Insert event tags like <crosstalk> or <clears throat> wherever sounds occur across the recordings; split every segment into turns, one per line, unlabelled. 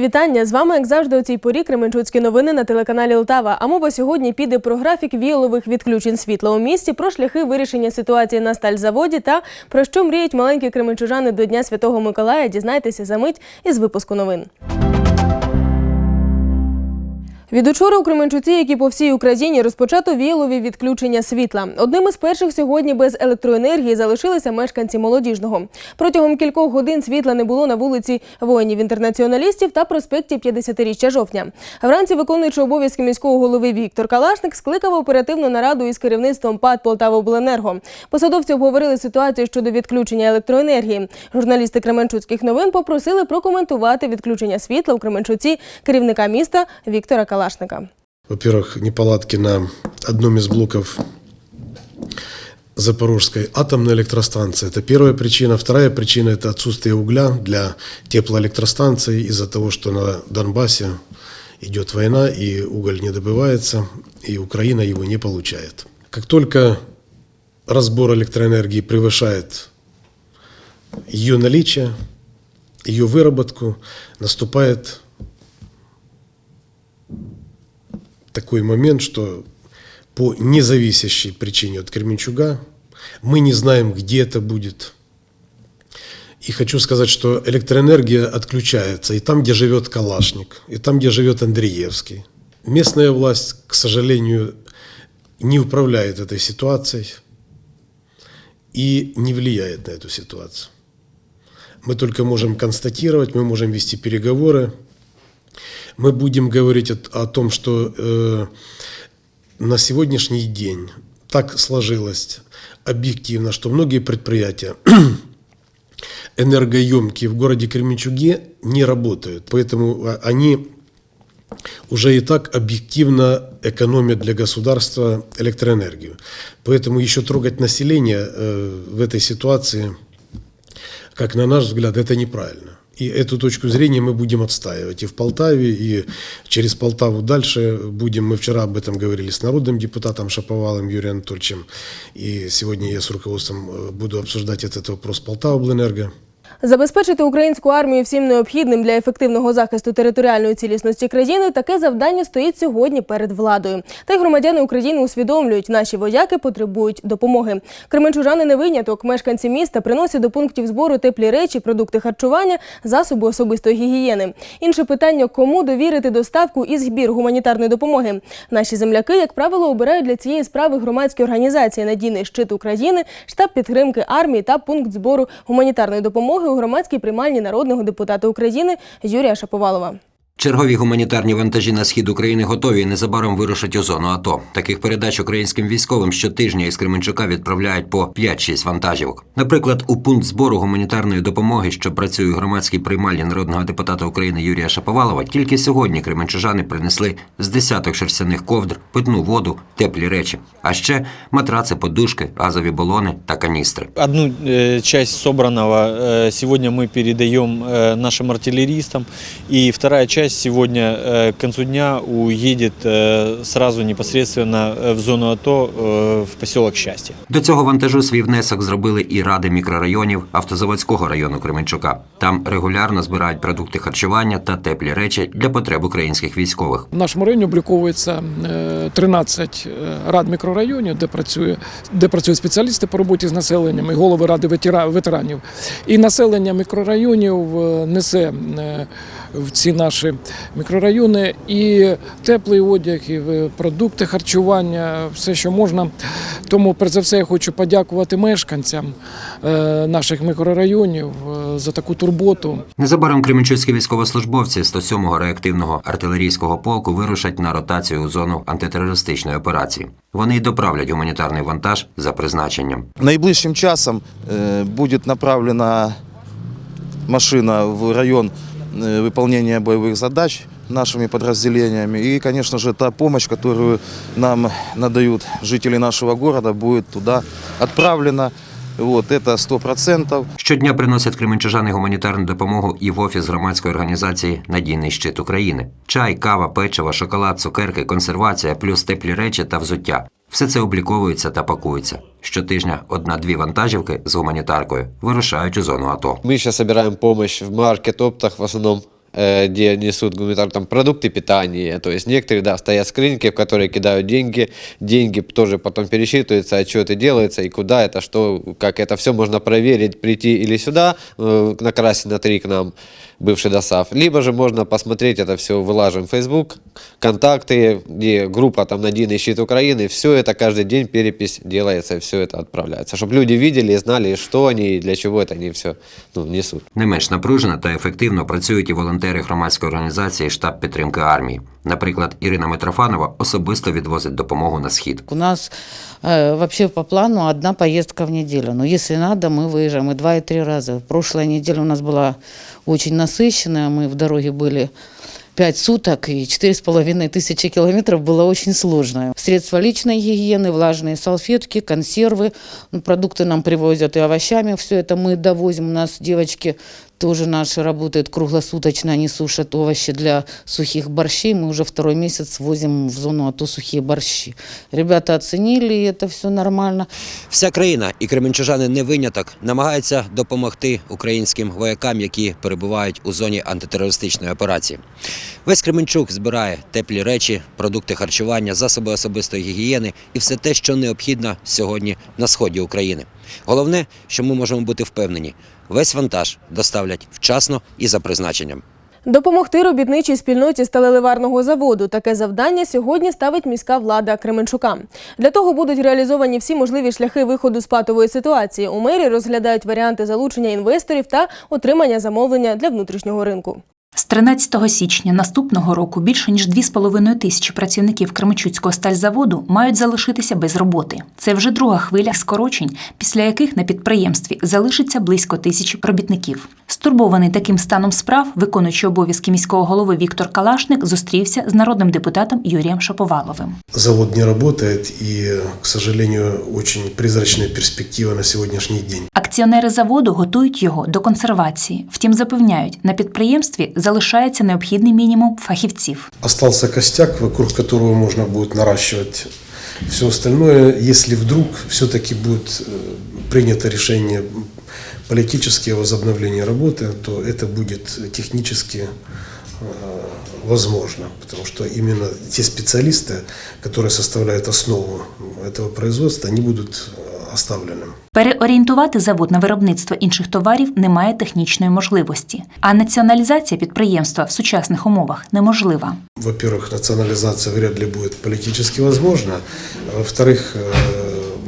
Вітання з вами, як завжди, у цій порі Кременчуцькі новини на телеканалі Лтава. А мова сьогодні піде про графік віолових відключень світла у місті, про шляхи вирішення ситуації на стальзаводі та про що мріють маленькі кременчужани до Дня Святого Миколая. Дізнайтеся за мить із випуску новин. Від учора у Кременчуці, як і по всій Україні, розпочато віялові відключення світла. Одним із перших сьогодні без електроенергії залишилися мешканці молодіжного. Протягом кількох годин світла не було на вулиці воїнів-інтернаціоналістів та проспекті 50-річчя жовтня. Вранці виконуючи обов'язки міського голови Віктор Калашник скликав оперативну нараду із керівництвом ПАД «Полтавобленерго». Посадовці обговорили ситуацію щодо відключення електроенергії. Журналісти Кременчуцьких новин попросили прокоментувати відключення світла у Кременчуці керівника міста Віктора Калашника.
Во-первых, неполадки на одном из блоков Запорожской атомной электростанции. Это первая причина. Вторая причина – это отсутствие угля для теплоэлектростанций из-за того, что на Донбассе идет война и уголь не добывается, и Украина его не получает. Как только разбор электроэнергии превышает ее наличие, ее выработку, наступает такой момент, что по независящей причине от Кременчуга мы не знаем, где это будет. И хочу сказать, что электроэнергия отключается и там, где живет Калашник, и там, где живет Андреевский. Местная власть, к сожалению, не управляет этой ситуацией и не влияет на эту ситуацию. Мы только можем констатировать, мы можем вести переговоры, мы будем говорить о, о том, что э, на сегодняшний день так сложилось объективно, что многие предприятия <clears throat> энергоемкие в городе Кременчуге не работают. Поэтому а, они уже и так объективно экономят для государства электроэнергию. Поэтому еще трогать население э, в этой ситуации, как на наш взгляд, это неправильно. И эту точку зрения мы будем отстаивать и в Полтаве, и через Полтаву дальше будем. Мы вчера об этом говорили с народным депутатом Шаповалом Юрием Анатольевичем. И сегодня я с руководством э, буду обсуждать этот вопрос Полтава Обленерго.
Забезпечити українську армію всім необхідним для ефективного захисту територіальної цілісності країни таке завдання стоїть сьогодні перед владою. Та й громадяни України усвідомлюють, наші вояки потребують допомоги. Кременчужани не виняток. Мешканці міста приносять до пунктів збору теплі речі, продукти харчування, засоби особистої гігієни. Інше питання, кому довірити доставку і збір гуманітарної допомоги. Наші земляки, як правило, обирають для цієї справи громадські організації Надійний щит України, штаб підтримки армії та пункт збору гуманітарної допомоги у громадській приймальні народного депутата України Юрія Шаповалова.
Чергові гуманітарні вантажі на схід України готові і незабаром вирушать у зону АТО. Таких передач українським військовим щотижня із Кременчука відправляють по 5-6 вантажівок. Наприклад, у пункт збору гуманітарної допомоги, що працює у громадській приймальні народного депутата України Юрія Шаповалова, тільки сьогодні кременчужани принесли з десяток шерстяних ковдр, питну воду, теплі речі, а ще матраци, подушки, газові балони та каністри.
Одну э, часть собранного э, сегодня мы передаем э, нашим артиллеристам, и вторая часть сегодня э, к концу дня уедет э, сразу непосредственно э, в зону АТО э, в поселок Счастье.
До цього вантажу свій внесок зробили і ради мікрорайонів автозаводського району Кременчука. Там регулярно збирають продукти харчування та теплі речі для потреб українських військових.
В нашому районі обліковується е, 13 е, рад мікрорайонів, де працює, де працюють спеціалісти по роботі з населенням і голови ради ветера- ветеранів. І населення мікрорайонів е, несе е, в ці наші мікрорайони і теплий одяг, і е, продукти харчування, все, що можна. Тому, перш за все, я хочу подякувати мешканцям е, наших мікрорайонів е, за таку турботу.
Незабаром кременчуцькі військовослужбовці 107-го реактивного артилерійського полку вирушать на ротацію у зону антитерористичної операції. Вони й доправлять гуманітарний вантаж за призначенням.
Найближчим часом э, будет направлена машина в район выполнения боевых задач нашими подразделениями. И, конечно же, та помощь, которую нам надают жители нашего города, будет туда отправлена. Вот, это сто процентов.
Щодня приносять кременчужани гуманітарну допомогу і в офіс громадської організації Надійний щит України. Чай, кава, печиво, шоколад, цукерки, консервація, плюс теплі речі та взуття. Все це обліковується та пакується. Щотижня одна-дві вантажівки з гуманітаркою вирушають у зону АТО.
Мы сейчас собираем помощь в маркет-оптах в основном э, где несут гуманитарные там, продукты питания. То есть некоторые, да, стоят скриньки, в которые кидают деньги. Деньги тоже потом пересчитываются, отчеты делаются, и куда это, что, как это все можно проверить, прийти или сюда, э, на Красина 3 к нам, бывший ДОСАВ, либо же можно посмотреть это все, вылаживаем в Facebook, контакты, где группа там «Надійний щит Украины», все это каждый день перепись делается, и все это отправляется, чтобы люди видели и знали, что они и для чего это они все ну, несут.
Не менш напружено та ефективно працюють і волонтери громадської організації штаб підтримки армії. Наприклад, Ірина Митрофанова особисто відвозить допомогу на схід.
У нас э, вообще по плану одна поездка в неделю. Но если надо, мы выезжаем и два, и три раза. Прошлая неделя у нас была очень насыщенная. Мы в дороге были пять суток и четыре с половиной тысячи километров было очень сложно. Средства личной гигиены, влажные салфетки, консервы, ну, продукты нам привозят и овощами. Все это мы довозим. У нас девочки тоже наши работают круглосуточно, они сушат овощи для сухих борщей. Мы уже второй месяц возим в зону АТО сухие борщи. Ребята оценили, и это все нормально.
Вся країна і кременчужани не виняток намагаються допомогти українським воякам, які перебувають у зоні антитерористичної операції. Весь Кременчук збирає теплі речі, продукти харчування, засоби особистої гігієни і все те, що необхідно сьогодні на сході України. Головне, що ми можемо бути впевнені, весь вантаж доставлять вчасно і за призначенням.
Допомогти робітничій спільноті сталеливарного заводу. Таке завдання сьогодні ставить міська влада Кременчука. Для того будуть реалізовані всі можливі шляхи виходу з патової ситуації. У мері розглядають варіанти залучення інвесторів та отримання замовлення для внутрішнього ринку.
З 13 січня наступного року більше ніж 2,5 тисячі працівників Кременчуцького стальзаводу мають залишитися без роботи. Це вже друга хвиля скорочень, після яких на підприємстві залишиться близько тисячі робітників. Стурбований таким станом справ, виконуючий обов'язки міського голови Віктор Калашник зустрівся з народним депутатом Юрієм Шаповаловим.
Завод не работает, и, к сожалению, очень призрачная перспектива на сегодняшний день.
Акціонери заводу готують його до консервації. Втім, запевняють, на підприємстві залишається необхідний мінімум фахівців.
Остался костяк, вокруг которого можно будет наращивать все остальное. Если вдруг все-таки будет э, принято решение политическое возобновление работы, то это будет технически э, возможно, потому что именно те специалисты, которые составляют основу этого производства, они будут э, оставлены.
Переорієнтувати завод на виробництво інших товарів немає технічної можливості, а націоналізація підприємства в сучасних умовах неможлива.
Во-первых, национализация вряд ли будет политически возможна. А Во-вторых, э,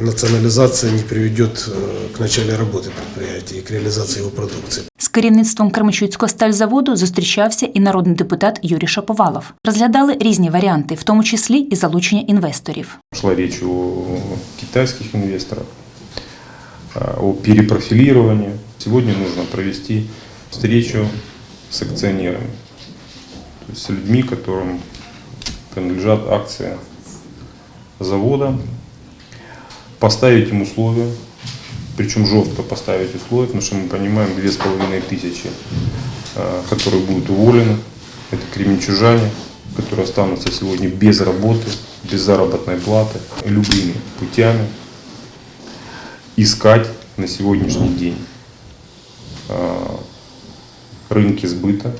национализация не приведет э, к началу работы предприятия и к реализации его продукции.
З керівництвом Кременчуцького стальзаводу зустрічався і народний депутат Юрій Шаповалов. Розглядали різні варіанти, в тому числі і залучення інвесторів.
Шла речь о китайских инвесторах, а, о перепрофилировании. Сегодня нужно провести встречу с акционерами, то есть с людьми, которым принадлежат акции завода, поставить им условия, причем жестко поставить условия, потому что мы понимаем, две с половиной тысячи, а, которые будут уволены, это кременчужане, которые останутся сегодня без работы, без заработной платы, любыми путями искать на сегодняшний день а, рынки сбыта,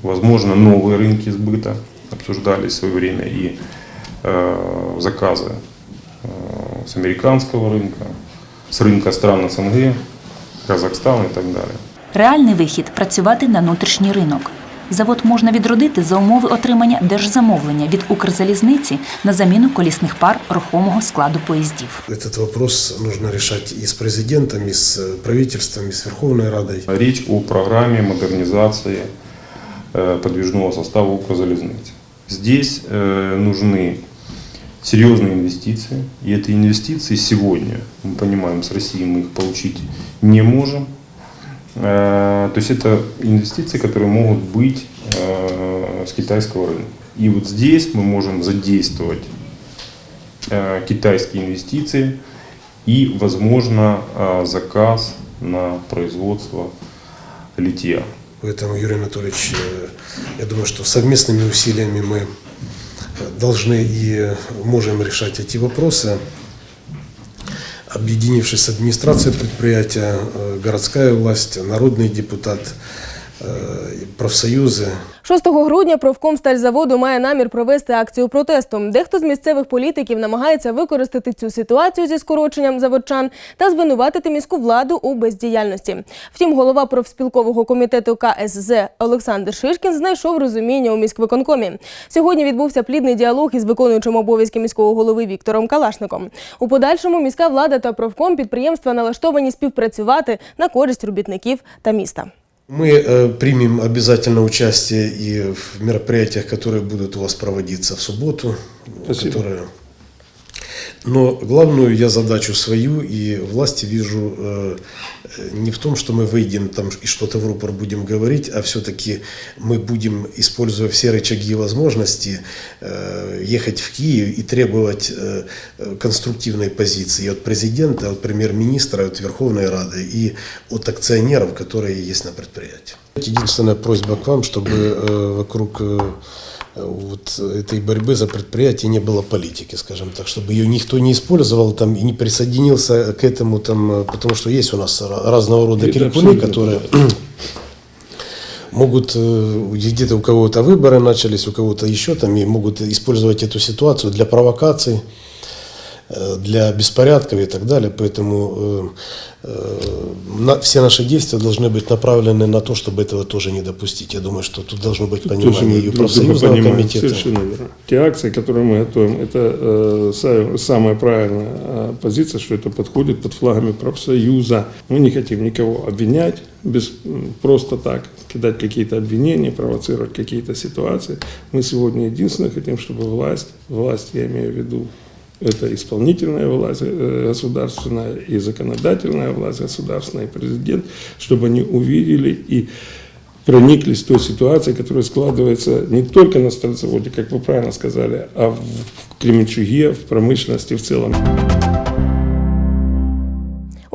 возможно, новые рынки сбыта, обсуждались в свое время и э, заказы э, с американского рынка, с рынка стран СНГ, Казахстана и так далее.
Реальний вихід працювати на внутрішній ринок. Завод можна відродити за умови отримання держзамовлення від Укрзалізниці на заміну колісних пар рухомого складу поїздів.
Этот вопрос нужно решать и с президентом, и с э, правительством, и с Верховной Радой.
Речь о программе модернизации э, подвижного состава Укрзалезницы. Здесь э, нужны серьезные инвестиции, и эти инвестиции сегодня, мы понимаем, с России мы их получить не можем. Э, То есть это инвестиции, которые могут быть э, с китайского рынка. И вот здесь мы можем задействовать э, китайские инвестиции и, возможно, заказ на производство литья.
Поэтому, Юрий Анатольевич, я думаю, что совместными усилиями мы должны и можем решать эти вопросы. Объединившись с администрацией предприятия, э, городская власть, народный депутат, э, профсоюзы.
6 грудня профком стальзаводу має намір провести акцію протесту. Дехто з місцевих політиків намагається використати цю ситуацію зі скороченням заводчан та звинуватити міську владу у бездіяльності. Втім, голова профспілкового комітету КСЗ Олександр Шишкін знайшов розуміння у міськвиконкомі. Сьогодні відбувся плідний діалог із виконуючим обов'язки міського голови Віктором Калашником. У подальшому міська влада та профком підприємства налаштовані співпрацювати на користь робітників та міста.
Мы э, примем обязательно участие и в мероприятиях, которые будут у вас проводиться в субботу.
Спасибо.
Которые... Но главную я задачу свою и власти вижу э, э, не в том, что мы выйдем там и что-то в рупор будем говорить, а все-таки мы будем, используя все рычаги и возможности, э, ехать в Киев и требовать э, конструктивной позиции от президента, от премьер-министра, от Верховной Рады и от акционеров, которые есть на предприятии. Единственная просьба к вам, чтобы э, вокруг э, вот этой борьбы за предприятие не было политики, скажем так, чтобы ее никто не использовал там и не присоединился к этому там, э, потому что есть у нас ра- разного рода
Это
крикуны,
абсолютно
которые могут э, где-то у кого-то выборы начались, у кого-то еще там и могут использовать эту ситуацию для провокаций, э, для беспорядков и так далее. Поэтому э, э, на- все наши действия должны быть направлены на то, чтобы этого тоже не допустить. Я думаю, что тут должно быть
Тоже
понимание
мы
и у
друг друга
профсоюзного
понимаем,
комитета.
Совершенно верно. Те акции, которые мы готовим, это э, са- самая правильная э, позиция, что это подходит под флагами профсоюза. Мы не хотим никого обвинять без, м, просто так, кидать какие-то обвинения, провоцировать какие-то ситуации. Мы сегодня единственное хотим, чтобы власть, власть я имею в виду, это исполнительная власть э, государственная и законодательная власть государственная, и президент, чтобы они увидели и прониклись той ситуацией, которая складывается не только на стальцеводе, как вы правильно сказали, а в в Кременчуге, в промышленности в целом.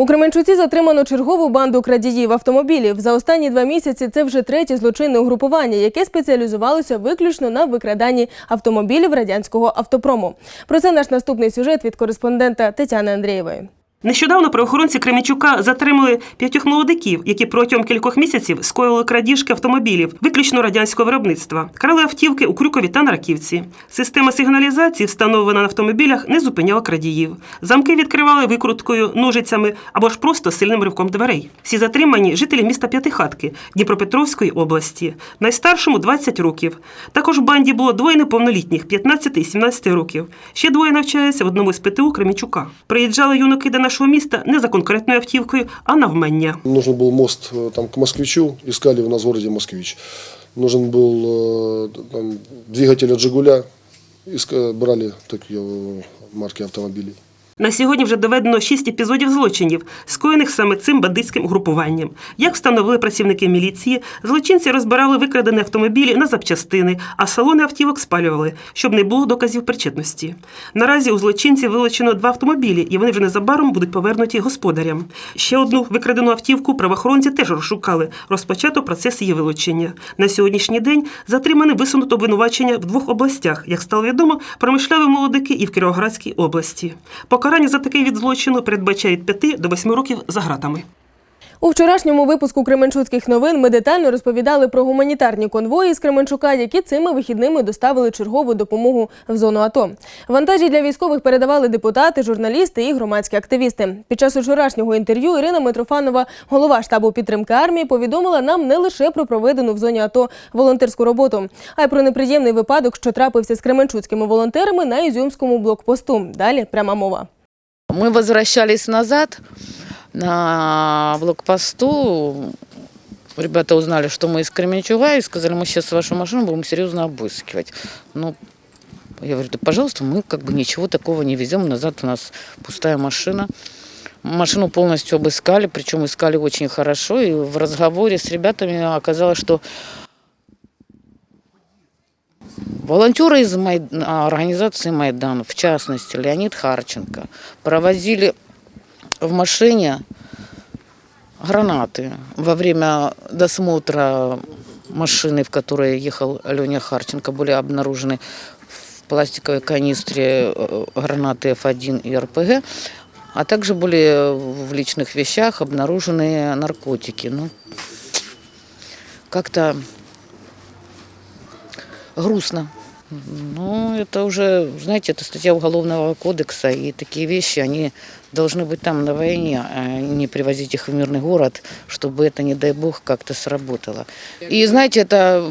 У Кременчуці затримано чергову банду крадіїв автомобілів. За останні два місяці це вже третє злочинне угрупування, яке спеціалізувалося виключно на викраданні автомобілів радянського автопрому. Про це наш наступний сюжет від кореспондента Тетяни Андрієвої.
Нещодавно правоохоронці Кременчука затримали п'ятьох молодиків, які протягом кількох місяців скоїли крадіжки автомобілів, виключно радянського виробництва. Крали автівки у Крюкові та на Раківці. Система сигналізації, встановлена на автомобілях, не зупиняла крадіїв. Замки відкривали викруткою, ножицями або ж просто сильним ривком дверей. Всі затримані жителі міста П'ятихатки Дніпропетровської області. Найстаршому 20 років. Також в банді було двоє неповнолітніх 15 і 17 років. Ще двоє навчаються в одному з ПТУ Кремічука. Приїжджали юнаки до нашого міста не за конкретною автівкою, а навмання.
Нужен был мост э, там, к Москвичу, искали у нас в городе Москвич. Нужен был э, там, двигатель от «Жигуля», иска- брали такие э, марки автомобилей.
На сьогодні вже доведено шість епізодів злочинів, скоєних саме цим бандитським угрупуванням. Як встановили працівники міліції, злочинці розбирали викрадені автомобілі на запчастини, а салони автівок спалювали, щоб не було доказів причетності. Наразі у злочинців вилучено два автомобілі, і вони вже незабаром будуть повернуті господарям. Ще одну викрадену автівку правоохоронці теж розшукали. Розпочато процес її вилучення. На сьогоднішній день затримані висунуто обвинувачення в двох областях. Як стало відомо, промишляли молодики і в Кіровоградській області. Покарання за такий від злочину передбачає від 5 до 8 років за гратами.
У вчорашньому випуску Кременчуцьких новин ми детально розповідали про гуманітарні конвої з Кременчука, які цими вихідними доставили чергову допомогу в зону АТО. Вантажі для військових передавали депутати, журналісти і громадські активісти. Під час вчорашнього інтерв'ю Ірина Митрофанова, голова штабу підтримки армії, повідомила нам не лише про проведену в зоні АТО волонтерську роботу, а й про неприємний випадок, що трапився з кременчуцькими волонтерами на Ізюмському блокпосту. Далі пряма мова.
Мы возвращались назад на блокпосту. Ребята узнали, что мы из Кременчуга, и сказали, мы сейчас вашу машину будем серьезно обыскивать. Ну, я говорю, да, пожалуйста, мы как бы ничего такого не везем, назад у нас пустая машина. Машину полностью обыскали, причем искали очень хорошо, и в разговоре с ребятами оказалось, что волонтеры из Май- а, организации Майдан, в частности Леонид Харченко, провозили в машине гранаты во время досмотра машины, в которой ехал Леня Харченко, были обнаружены в пластиковой канистре э, гранаты F1 и РПГ, а также были в личных вещах обнаружены наркотики. Ну, как-то грустно. Ну, это уже, знаете, это статья Уголовного кодекса, и такие вещи, они должны быть там на войне, а не привозить их в мирный город, чтобы это, не дай бог, как-то сработало. И, знаете, это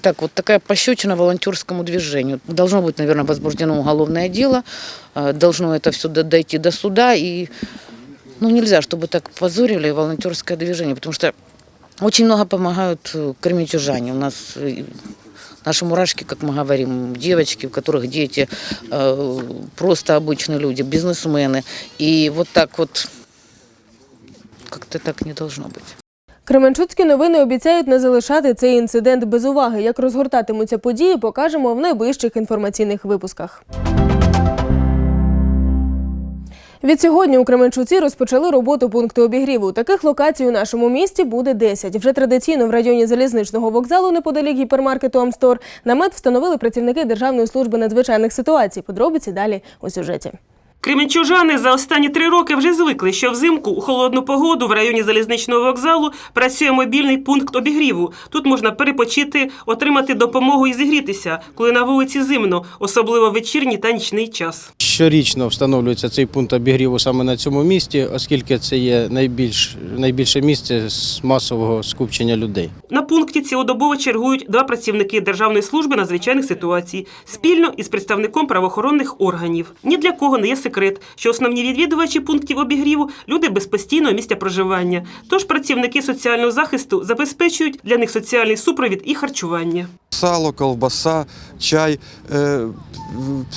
так вот такая пощечина волонтерскому движению. Должно быть, наверное, возбуждено уголовное дело, э, должно это все дойти до суда, и ну, нельзя, чтобы так позорили волонтерское движение, потому что очень много помогают э, кременчужане. У нас э, наши мурашки, как мы говорим, девочки, у которых дети, э, просто обычные люди, бизнесмены. И вот так вот как-то так не должно быть.
Кременчуцькі новини обіцяють не залишати цей інцидент без уваги. Як розгортатимуться події, покажемо в найближчих інформаційних випусках. Відсьогодні у Кременчуці розпочали роботу пункти обігріву. Таких локацій у нашому місті буде 10. Вже традиційно в районі залізничного вокзалу неподалік гіпермаркету Амстор намет встановили працівники Державної служби надзвичайних ситуацій. Подробиці далі у сюжеті.
Кременчужани за останні три роки вже звикли, що взимку у холодну погоду в районі залізничного вокзалу працює мобільний пункт обігріву. Тут можна перепочити, отримати допомогу і зігрітися, коли на вулиці зимно, особливо вечірній та нічний час.
Щорічно встановлюється цей пункт обігріву саме на цьому місці, оскільки це є найбільш, найбільше місце з масового скупчення людей.
На пункті цілодобово чергують два працівники Державної служби надзвичайних ситуацій спільно із представником правоохоронних органів. Ні для кого не є секрет, що основні відвідувачі пунктів обігріву люди без постійного місця проживання. Тож працівники соціального захисту забезпечують для них соціальний супровід і харчування.
Сало, ковбаса, чай, е,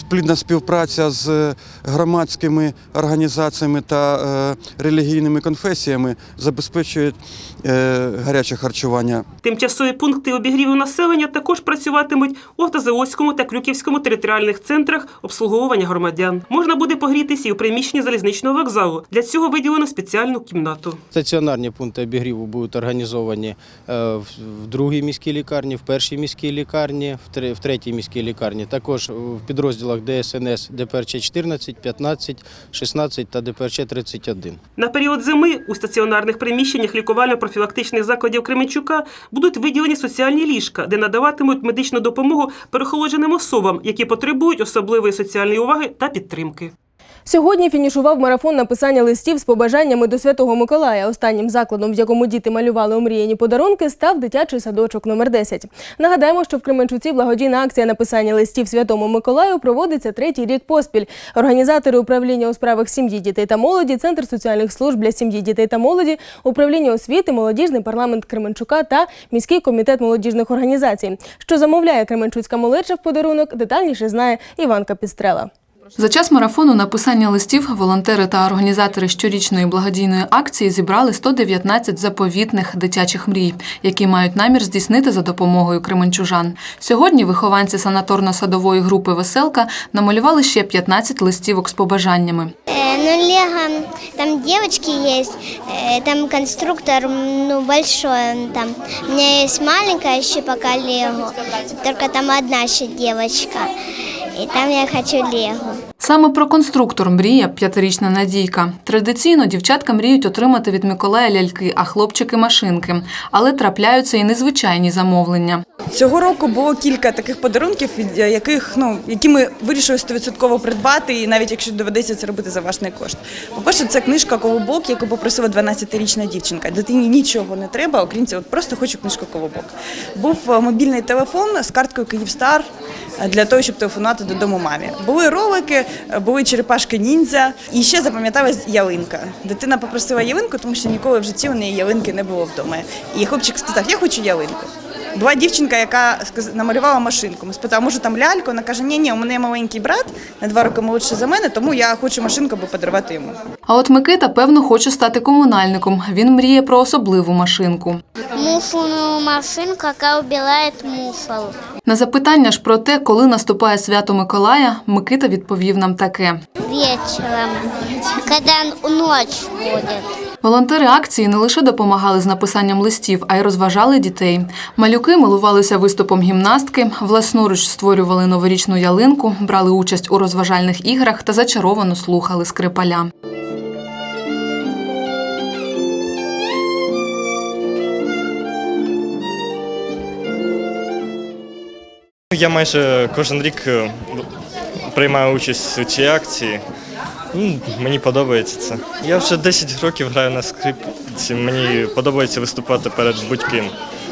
плідна співпраця з громадськими організаціями та е, релігійними конфесіями забезпечують е, гаряче харчування.
Тимчасові пункти обігріву населення також працюватимуть у Автозаводському та Крюківському територіальних центрах обслуговування громадян. Можна буде погрітися і у приміщенні залізничного вокзалу. Для цього виділено спеціальну кімнату.
Стаціонарні пункти обігріву будуть організовані е, в другій міській лікарні, в першій міській лікарні, в третій міській лікарні. Також в підрозділах ДСНС ДПРЧ 14, 15, 16 та ДПРЧ 31.
На період зими у стаціонарних приміщеннях лікувально-профілактичних закладів Кременчука будуть виділені соціальні ліжка, де надаватимуть медичну допомогу перехолодженим особам, які потребують особливої соціальної уваги та підтримки.
Сьогодні фінішував марафон написання листів з побажаннями до Святого Миколая. Останнім закладом, в якому діти малювали омріяні подарунки, став дитячий садочок номер 10. Нагадаємо, що в Кременчуці благодійна акція написання листів Святому Миколаю проводиться третій рік поспіль. Організатори управління у справах сім'ї, дітей та молоді, Центр соціальних служб для сім'ї, дітей та молоді, управління освіти, молодіжний парламент Кременчука та міський комітет молодіжних організацій. Що замовляє Кременчуцька молодша в подарунок, детальніше знає Іванка Пістрела.
За час марафону написання листів волонтери та організатори щорічної благодійної акції зібрали 119 заповітних дитячих мрій, які мають намір здійснити за допомогою кременчужан. Сьогодні вихованці санаторно-садової групи Веселка намалювали ще 15 листівок з побажаннями.
Э, ну, Лего, там девочки есть, э, там конструктор, ну, большой там. У меня есть маленькая еще пока Лего, только там одна еще девочка. И там я хочу Лего.
Саме про конструктор мріє п'ятирічна Надійка. Традиційно дівчатка мріють отримати від Миколая ляльки, а хлопчики машинки. Але трапляються і незвичайні замовлення.
Цього року було кілька таких подарунків, від яких ну які ми вирішили 100% придбати, і навіть якщо доведеться це робити за власний кошт. По-перше, це книжка Колобок, яку попросила 12-річна дівчинка. Дитині нічого не треба, окрім цього, просто хочу книжку Колобок. Був е, мобільний телефон з карткою Київстар е, для того, щоб телефонувати додому мамі. Були ролики, е, були черепашки ніндзя, і ще запам'яталась ялинка. Дитина попросила ялинку, тому що ніколи в житті у неї ялинки не було вдома. І хлопчик сказав, я хочу ялинку. Була дівчинка, яка намалювала машинку. Ми спитали, може там ляльку? Вона каже, ні, ні, у мене маленький брат на два роки молодший за мене, тому я хочу машинку, аби подарувати йому.
А от Микита, певно, хоче стати комунальником. Він мріє про особливу машинку.
Муфную машинку, яка убивает муфол.
На запитання ж про те, коли наступає свято Миколая, Микита відповів нам таке.
Вечером, когда ночь будет.
Волонтери акції не лише допомагали з написанням листів, а й розважали дітей. Малюки милувалися виступом гімнастки, власноруч створювали новорічну ялинку, брали участь у розважальних іграх та зачаровано слухали скрипаля.
Я майже кожен рік е, приймаю участь у цій акції. Ну, Мені подобається це. Я вже 10 років граю на скрипці. Мені подобається виступати перед будь-ким,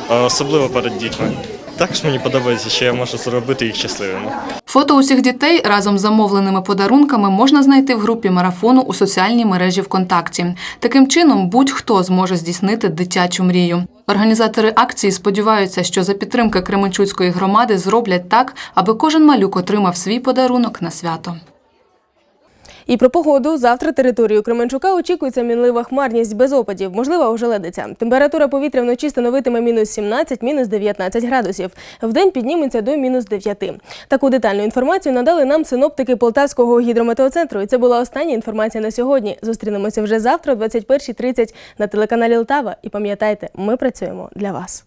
особливо перед дітьми. Також мені подобається, що я можу зробити їх щасливими.
Фото усіх дітей разом з замовленими подарунками можна знайти в групі марафону у соціальній мережі ВКонтакті. Таким чином, будь-хто зможе здійснити дитячу мрію. Організатори акції сподіваються, що за підтримки Кременчуцької громади зроблять так, аби кожен малюк отримав свій подарунок на свято.
І про погоду завтра територію Кременчука очікується мінлива хмарність без опадів, можлива ожеледиця. Температура повітря вночі становитиме мінус 17, мінус 19 градусів. Вдень підніметься до мінус 9. Таку детальну інформацію надали нам синоптики Полтавського гідрометеоцентру. І це була остання інформація на сьогодні. Зустрінемося вже завтра, о 21.30 на телеканалі Лтава. І пам'ятайте, ми працюємо для вас.